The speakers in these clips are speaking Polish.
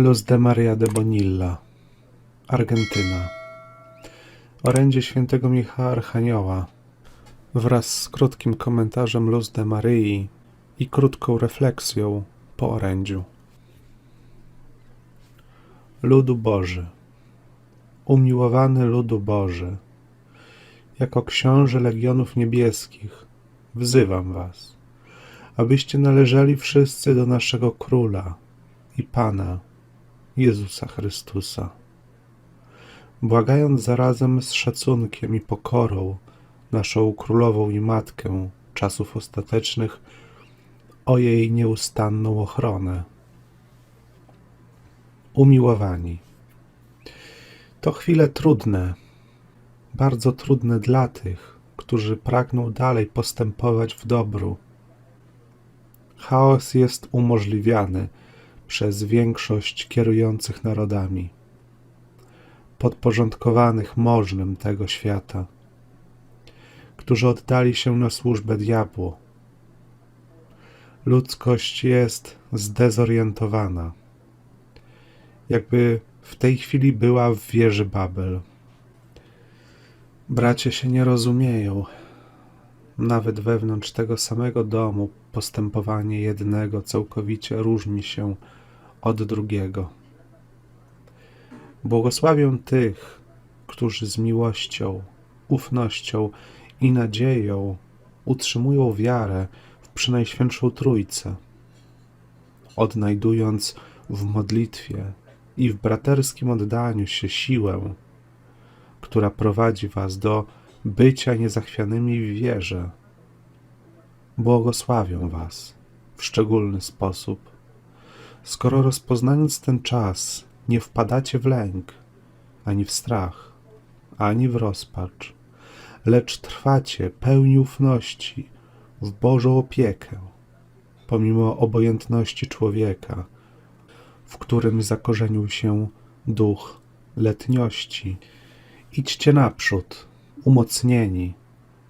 Luz de Maria de Bonilla, Argentyna. Orędzie świętego Michała Archanioła wraz z krótkim komentarzem Luz de Maryi i krótką refleksją po orędziu. Ludu Boży, umiłowany ludu Boży, jako książę legionów niebieskich, wzywam was, abyście należeli wszyscy do naszego Króla i Pana, Jezusa Chrystusa. Błagając zarazem z szacunkiem i pokorą naszą Królową i Matkę czasów ostatecznych o jej nieustanną ochronę. Umiłowani. To chwile trudne, bardzo trudne dla tych, którzy pragną dalej postępować w dobru. Chaos jest umożliwiany przez większość kierujących narodami, podporządkowanych możnym tego świata, którzy oddali się na służbę diabłu. Ludzkość jest zdezorientowana, jakby w tej chwili była w wieży Babel. Bracie się nie rozumieją. Nawet wewnątrz tego samego domu postępowanie jednego całkowicie różni się od drugiego. Błogosławię tych, którzy z miłością, ufnością i nadzieją utrzymują wiarę w Przynajświętszą Trójcę, odnajdując w modlitwie i w braterskim oddaniu się siłę, która prowadzi was do bycia niezachwianymi w wierze. Błogosławię was w szczególny sposób, skoro rozpoznając ten czas nie wpadacie w lęk, ani w strach, ani w rozpacz, lecz trwacie pełni ufności w Bożą opiekę, pomimo obojętności człowieka, w którym zakorzenił się duch letniości. Idźcie naprzód, umocnieni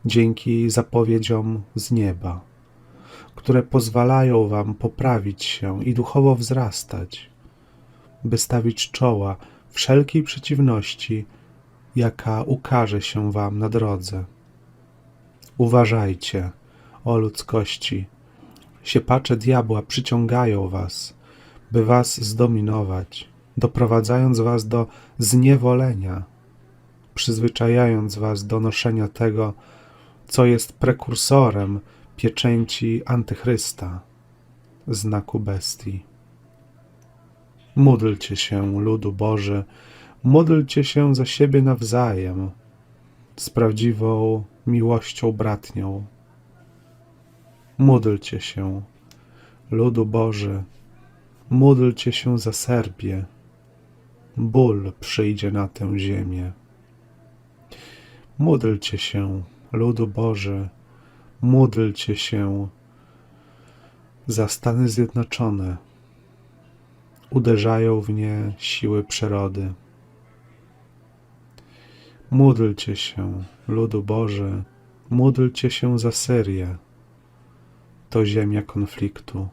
dzięki zapowiedziom z nieba, które pozwalają wam poprawić się i duchowo wzrastać, by stawić czoła wszelkiej przeciwności, jaka ukaże się wam na drodze. Uważajcie, o ludzkości, siepacze diabła przyciągają was, by was zdominować, doprowadzając was do zniewolenia, przyzwyczajając was do noszenia tego, co jest prekursorem pieczęci Antychrysta, znaku bestii. Módlcie się, ludu Boży, módlcie się za siebie nawzajem, z prawdziwą miłością bratnią. Módlcie się, ludu Boży, módlcie się za Serbię. Ból przyjdzie na tę ziemię. Módlcie się, ludu Boży, módlcie się za Stany Zjednoczone. Uderzają w nie siły przyrody. Módlcie się, ludu Boży, módlcie się za Syrię. To ziemia konfliktu.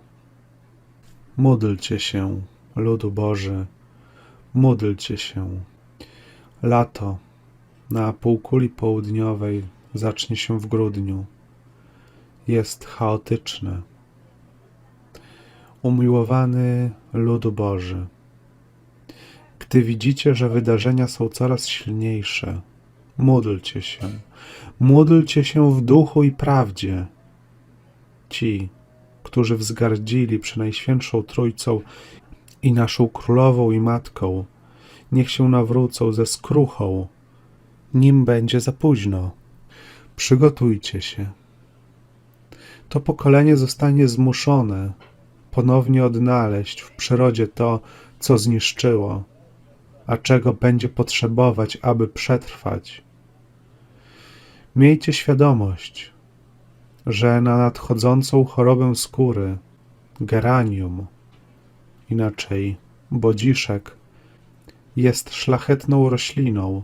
Módlcie się, ludu Boży, módlcie się. Lato na półkuli południowej zacznie się w grudniu. Jest chaotyczne. Umiłowany ludu Boży, gdy widzicie, że wydarzenia są coraz silniejsze, módlcie się. Módlcie się w duchu i prawdzie. Ci, którzy wzgardzili Przenajświętszą Trójcą i naszą Królową i Matką, niech się nawrócą ze skruchą, nim będzie za późno. Przygotujcie się. To pokolenie zostanie zmuszone ponownie odnaleźć w przyrodzie to, co zniszczyło, a czego będzie potrzebować, aby przetrwać. Miejcie świadomość, że na nadchodzącą chorobę skóry, geranium, inaczej bodziszek, jest szlachetną rośliną,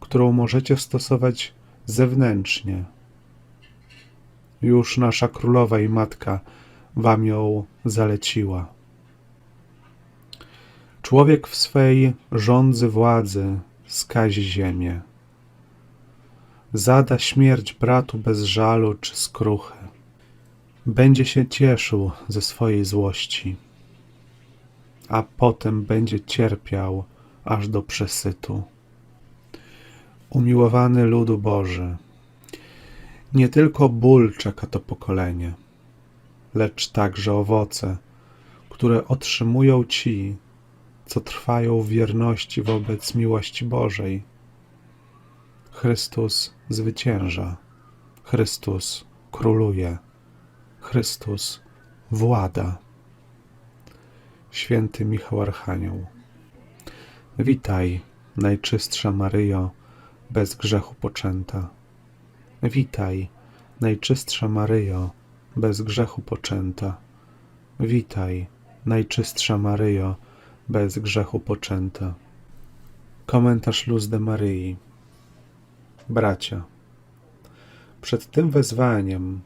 którą możecie stosować zewnętrznie. Już nasza królowa i matka wam ją zaleciła. Człowiek w swej rządzy władzy skazi ziemię. Zada śmierć bratu bez żalu czy skruchy. Będzie się cieszył ze swojej złości, a potem będzie cierpiał aż do przesytu. Umiłowany ludu Boży, nie tylko ból czeka to pokolenie, lecz także owoce, które otrzymują ci, co trwają w wierności wobec miłości Bożej. Chrystus zwycięża, Chrystus króluje, Chrystus włada. Święty Michał Archanioł. Witaj, Najczystsza Maryjo, bez grzechu poczęta. Witaj, Najczystsza Maryjo, bez grzechu poczęta. Witaj, Najczystsza Maryjo, bez grzechu poczęta. Komentarz Luz de Maryi. Bracia, przed tym wezwaniem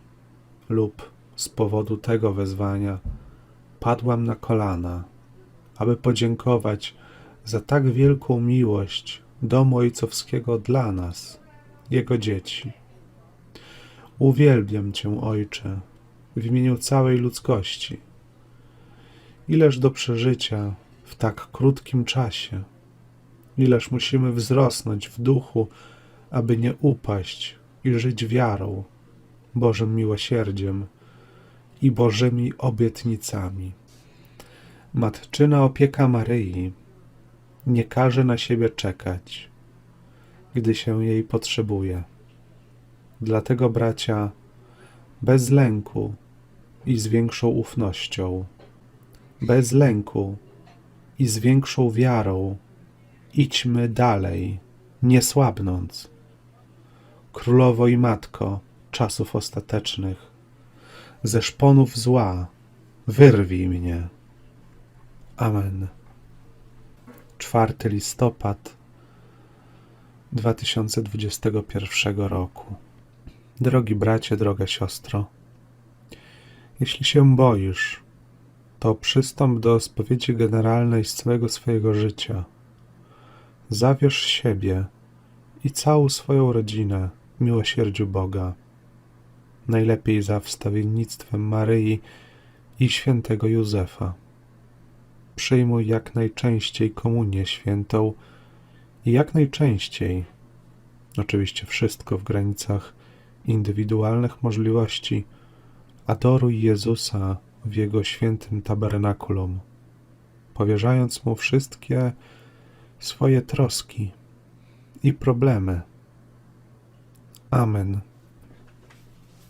lub z powodu tego wezwania padłam na kolana, aby podziękować za tak wielką miłość domu ojcowskiego dla nas, jego dzieci. Uwielbiam Cię, Ojcze, w imieniu całej ludzkości. Ileż do przeżycia w tak krótkim czasie, ileż musimy wzrosnąć w duchu, aby nie upaść i żyć wiarą, Bożym miłosierdziem i Bożymi obietnicami. Matczyna opieka Maryi nie każe na siebie czekać, gdy się jej potrzebuje. Dlatego, bracia, bez lęku i z większą ufnością, bez lęku i z większą wiarą idźmy dalej, nie słabnąc. Królowo i Matko czasów ostatecznych, ze szponów zła wyrwij mnie. Amen. 4 listopad 2021 roku. Drogi bracie, droga siostro, jeśli się boisz, to przystąp do spowiedzi generalnej z całego swojego życia. Zawierz siebie i całą swoją rodzinę miłosierdziu Boga. Najlepiej za wstawiennictwem Maryi i świętego Józefa. Przyjmuj jak najczęściej komunię świętą i jak najczęściej, oczywiście wszystko w granicach indywidualnych możliwości, adoruj Jezusa w Jego świętym tabernakulum, powierzając Mu wszystkie swoje troski i problemy. Amen.